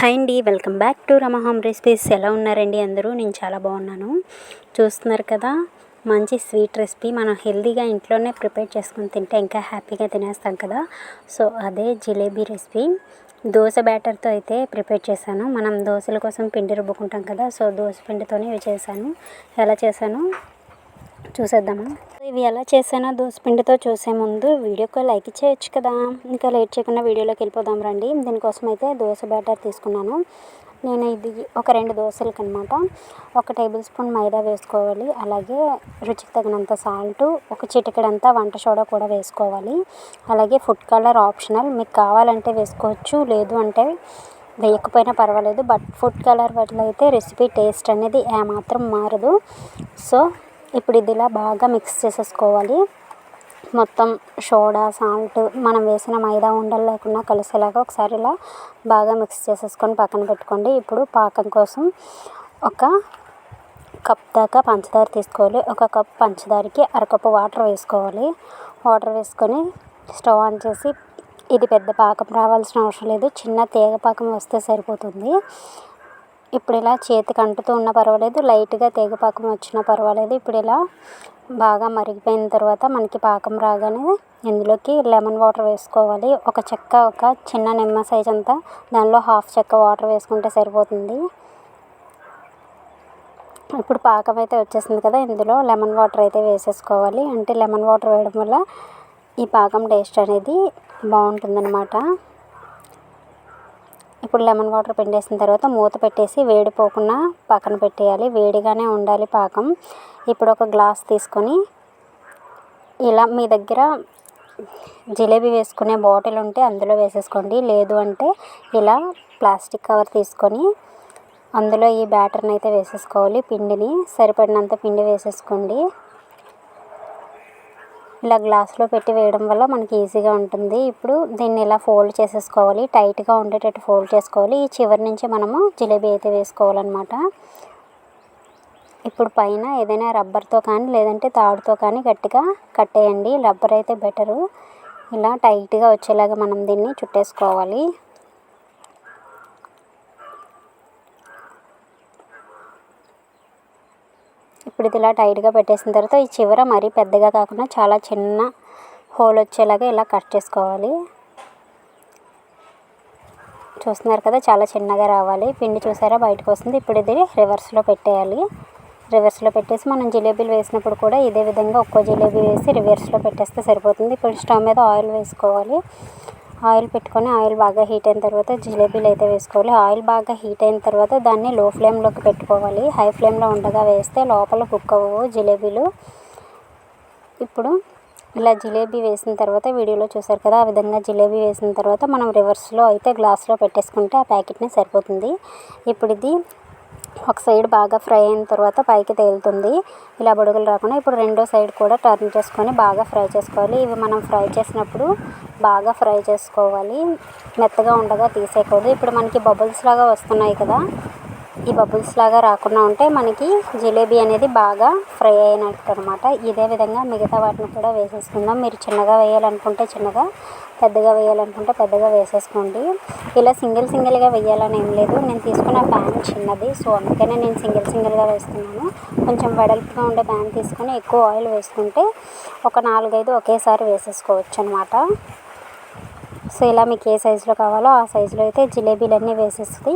Hi అండి welcome back to రమహామ్ recipes. ఎలా ఉన్నారండి అందరూ? నేను చాలా బాగున్నాను. చూస్తున్నారు కదా మంచి స్వీట్ రెసిపీ. మనం హెల్తీగా ఇంట్లోనే ప్రిపేర్ చేసుకుని తింటే ఇంకా హ్యాపీగా తినేస్తాం కదా. సో అదే జిలేబీ రెసిపీ. దోశ బ్యాటర్తో అయితే ప్రిపేర్ చేశాను. మనం దోశల కోసం పిండి రుబ్బుకుంటాం కదా సో దోశ పిండితోనే ఇవి చేశాను. ఎలా చేశాను? చూసేద్దాము? ఇవి ఎలా చేసానో దోసపిండితో చూసే ముందు వీడియోకి లైక్ చేయొచ్చు కదా. ఇంకా లేట్ చేయకుండా వీడియోలోకి వెళ్ళిపోదాం రండి. దీనికోసం అయితే దోశ బ్యాటర్ తీసుకున్నాను. నేను ఇది ఒక రెండు దోశలకి అనమాట ఒక టేబుల్ స్పూన్ మైదా వేసుకోవాలి. అలాగే రుచికి తగినంత సాల్ట్ ఒక చిటికెడంతా వంట సోడా కూడా వేసుకోవాలి. అలాగే ఫుడ్ కలర్ ఆప్షనల్. మీకు కావాలంటే వేసుకోవచ్చు లేదు అంటే వేయకపోయినా పర్వాలేదు. బట్ ఫుడ్ కలర్ వల్ల అయితే రెసిపీ టేస్ట్ అనేది ఏమాత్రం మారదు. సో ఇప్పుడు ఇది ఇలా బాగా మిక్స్ చేసేసుకోవాలి. మొత్తం సోడా సాల్ట్ మనం వేసిన మైదా ఉండలు లేకుండా కలిసేలాగా ఒకసారి ఇలా బాగా మిక్స్ చేసేసుకొని పక్కన పెట్టుకోండి. ఇప్పుడు పాకం కోసం ఒక కప్ దాకా పంచదార తీసుకోవాలి. ఒక కప్ పంచదారకి అరకప్పు వాటర్ వేసుకోవాలి. వాటర్ వేసుకొని స్టవ్ ఆన్ చేసి ఇది పెద్ద పాకం రావాల్సిన అవసరం లేదు. చిన్న తీగ పాకం వస్తే సరిపోతుంది. ఇప్పుడు ఇలా చేతికి అంటుతూ ఉన్న పర్వాలేదు లైట్గా తీగ పాకం వచ్చినా పర్వాలేదు. ఇప్పుడు ఇలా బాగా మరిగిపోయిన తర్వాత మనకి పాకం రాగానే ఇందులోకి లెమన్ వాటర్ వేసుకోవాలి. ఒక చెక్క ఒక చిన్న నిమ్మ సైజ్ అంతా దానిలో హాఫ్ చెక్క వాటర్ వేసుకుంటే సరిపోతుంది. ఇప్పుడు పాకం అయితే వచ్చేసింది కదా ఇందులో లెమన్ వాటర్ అయితే వేసేసుకోవాలి. అంటే లెమన్ వాటర్ వేయడం వల్ల ఈ పాకం టేస్ట్ అనేది బాగుంటుందన్నమాట. ఇప్పుడు లెమన్ వాటర్ పిండేసిన తర్వాత మూత పెట్టేసి వేడిపోకుండా పక్కన పెట్టేయాలి. వేడిగానే ఉండాలి పాకం. ఇప్పుడు ఒక గ్లాస్ తీసుకొని ఇలా మీ దగ్గర జిలేబీ వేసుకునే బాటిల్ ఉంటే అందులో వేసేసుకోండి. లేదు అంటే ఇలా ప్లాస్టిక్ కవర్ తీసుకొని అందులో ఈ బ్యాటర్ని అయితే వేసేసుకోవాలి. పిండిని సరిపడినంత పిండి వేసేసుకోండి. ఇలా గ్లాస్లో పెట్టి వేయడం వల్ల మనకి ఈజీగా ఉంటుంది. ఇప్పుడు దీన్ని ఇలా ఫోల్డ్ చేసేసుకోవాలి. టైట్గా ఉండేటట్టు ఫోల్డ్ చేసుకోవాలి. ఈ చివరి నుంచి మనము జిలేబీ అయితే వేసుకోవాలన్నమాట. ఇప్పుడు పైన ఏదైనా రబ్బర్తో కానీ లేదంటే తాడుతో కానీ గట్టిగా కట్టేయండి రబ్బర్ అయితే బెటరు ఇలా టైట్గా వచ్చేలాగా మనం దీన్ని చుట్టేసుకోవాలి. ఇప్పుడు ఇది ఇలా టైట్గా పెట్టేసిన తర్వాత ఈ చివర మరీ పెద్దగా కాకుండా చాలా చిన్న హోల్ వచ్చేలాగా ఇలా కట్ చేసుకోవాలి. చూస్తున్నారు కదా చాలా చిన్నగా రావాలి. పిండి చూసారా? బయటకు వస్తుంది. ఇప్పుడు ఇది రివర్స్లో పెట్టేయాలి. రివర్స్లో పెట్టేసి మనం జిలేబీలు వేసినప్పుడు కూడా ఇదే విధంగా ఒక్కో జిలేబీ వేసి రివర్స్లో పెట్టేస్తే సరిపోతుంది. ఇప్పుడు స్టవ్ మీద ఆయిల్ వేసుకోవాలి. ఆయిల్ పెట్టుకొని ఆయిల్ బాగా హీట్ అయిన తర్వాత జిలేబీలు అయితే వేసుకోవాలి. ఆయిల్ బాగా హీట్ అయిన తర్వాత దాన్ని లో ఫ్లేమ్లోకి పెట్టుకోవాలి. హై ఫ్లేమ్లో ఉండగా వేస్తే లోపల కుక్ అవ్వవు జిలేబీలు. ఇప్పుడు ఇలా జిలేబీ వేసిన తర్వాత వీడియోలో చూసారు కదా ఆ విధంగా జిలేబీ వేసిన తర్వాత మనం రివర్స్లో అయితే గ్లాస్లో పెట్టేసుకుంటే ఆ ప్యాకెట్ని సరిపోతుంది. ఇప్పుడు ఇది ఒక సైడ్ బాగా ఫ్రై అయిన తర్వాత పైకి తేలుతుంది. ఇలా బుడగలు రాకుండా ఇప్పుడు రెండో సైడ్ కూడా టర్న్ చేసుకొని బాగా ఫ్రై చేసుకోవాలి. ఇవి మనం ఫ్రై చేసినప్పుడు బాగా ఫ్రై చేసుకోవాలి. మెత్తగా ఉండగా తీసేయకూడదు. ఇప్పుడు మనకి బబుల్స్ లాగా వస్తున్నాయి కదా ఈ బబుల్స్ లాగా రాకుండా ఉంటే మనకి జిలేబీ అనేది బాగా ఫ్రై అయినట్టు అనమాట ఇదే విధంగా మిగతా వాటిని కూడా వేసేసుకుందాం. మీరు చిన్నగా వేయాలనుకుంటే చిన్నగా పెద్దగా వేయాలనుకుంటే పెద్దగా వేసేసుకోండి. ఇలా సింగిల్ సింగిల్గా వేయాలని ఏం లేదు. నేను తీసుకున్న ప్యాన్ చిన్నది సో అందుకనే నేను సింగిల్ సింగిల్గా వేస్తున్నాను. కొంచెం వెడల్పుగా ఉండే ప్యాన్ తీసుకొని ఎక్కువ ఆయిల్ వేసుకుంటే ఒక నాలుగైదు ఒకేసారి వేసేసుకోవచ్చు అనమాట సో ఇలా మీకు ఏ సైజులో కావాలో ఆ సైజులో అయితే జిలేబీలన్నీ వేసేసి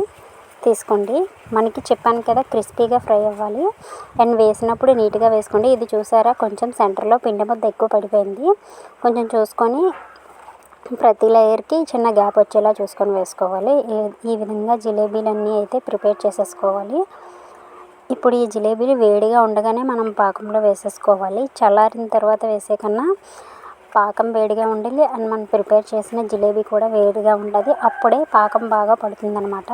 తీసుకోండి. మనకి చెప్పాను కదా క్రిస్పీగా ఫ్రై అవ్వాలి. అండ్ వేసినప్పుడు నీట్గా వేసుకోండి. ఇది చూసారా? కొంచెం సెంటర్లో పిండి ముద్ద ఎక్కువ పడిపోయింది. కొంచెం చూసుకొని ప్రతి లేయర్కి చిన్న గ్యాప్ వచ్చేలా చూసుకొని వేసుకోవాలి. ఈ విధంగా జిలేబీలన్నీ అయితే ప్రిపేర్ చేసేసుకోవాలి. ఇప్పుడు ఈ జిలేబీలు వేడిగా ఉండగానే మనం పాకంలో వేసేసుకోవాలి. చల్లారిన తర్వాత వేసే కన్నా పాకం వేడిగా ఉండాలి. అండ్ మనం ప్రిపేర్ చేసిన జిలేబీ కూడా వేడిగా ఉండాలి. అప్పుడే పాకం బాగా పడుతుందనమాట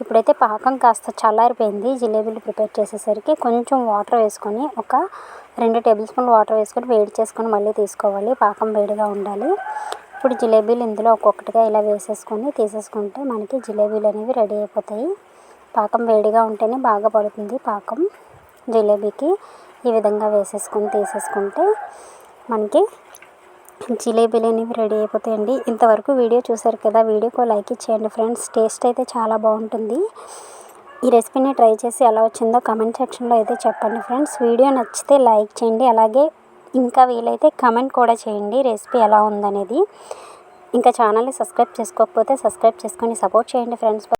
ఇప్పుడైతే పాకం కాస్త చల్లారిపోయింది. జిలేబీలు ప్రిపేర్ చేసేసరికి కొంచెం వాటర్ వేసుకొని ఒక రెండు టేబుల్ స్పూన్ వాటర్ వేసుకొని వేడి చేసుకొని మళ్ళీ తీసుకోవాలి. పాకం వేడిగా ఉండాలి. ఇప్పుడు జిలేబీలు ఇందులో ఒక్కొక్కటిగా ఇలా వేసేసుకొని తీసేసుకుంటే మనకి జిలేబీలు అనేవి రెడీ అయిపోతాయి. పాకం వేడిగా ఉంటేనే బాగా పడుతుంది పాకం జిలేబీకి. ఈ విధంగా వేసేసుకొని తీసేసుకుంటే మనకి జిలేబీలు అనేవి రెడీ అయిపోతాయండి ఇంతవరకు వీడియో చూసారు కదా వీడియోకి లైక్ ఇచ్చేయండి ఫ్రెండ్స్. టేస్ట్ అయితే చాలా బాగుంటుంది. ఈ రెసిపీని ట్రై చేసి ఎలా వచ్చిందో కమెంట్ సెక్షన్లో అయితే చెప్పండి ఫ్రెండ్స్. వీడియో నచ్చితే లైక్ చేయండి. అలాగే ఇంకా వీలైతే కమెంట్ కూడా చేయండి రెసిపీ ఎలా ఉందనేది. ఇంకా ఛానల్ని సబ్స్క్రైబ్ చేసుకోకపోతే సబ్స్క్రైబ్ చేసుకొని సపోర్ట్ చేయండి ఫ్రెండ్స్.